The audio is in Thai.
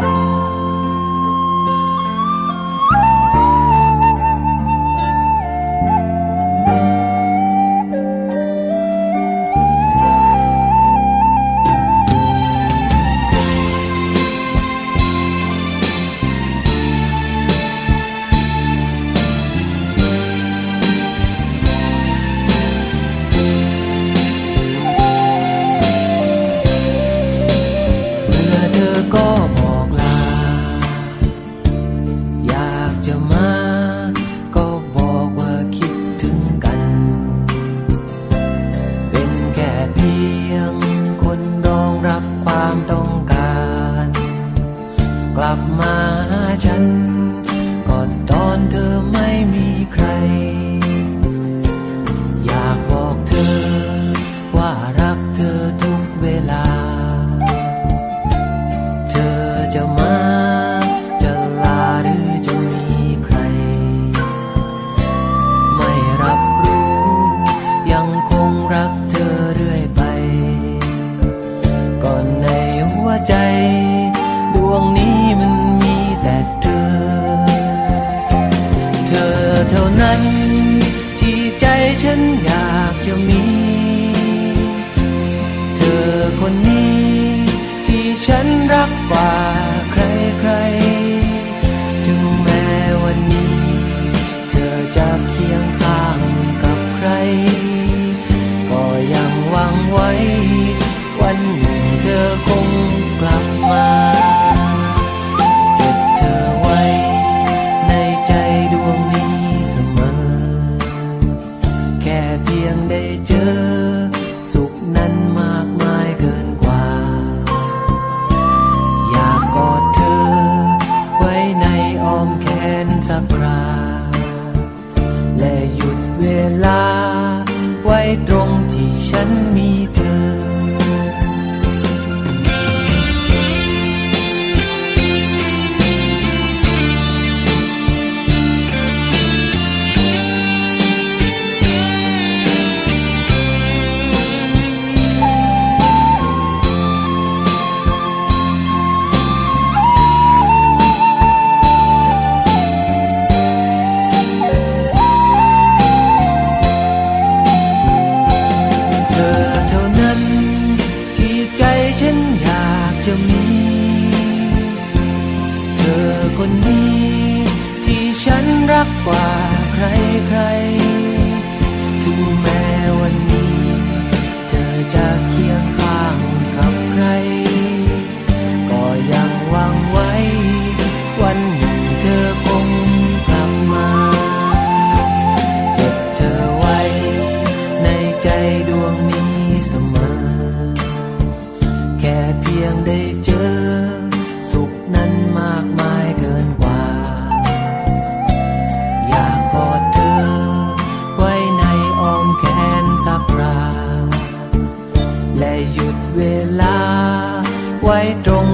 아! ต้องการ กลับมาฉัน เท่านั้น ที่ใจฉันอยากจะมี เธอคนนี้ที่ฉันรักกว่า แต่หยุดเวลา ไว้ตรงที่ฉันมีเธอ ฉันรักกว่าใครใครถึงแม้ หยุดเวลา ไว้ตรง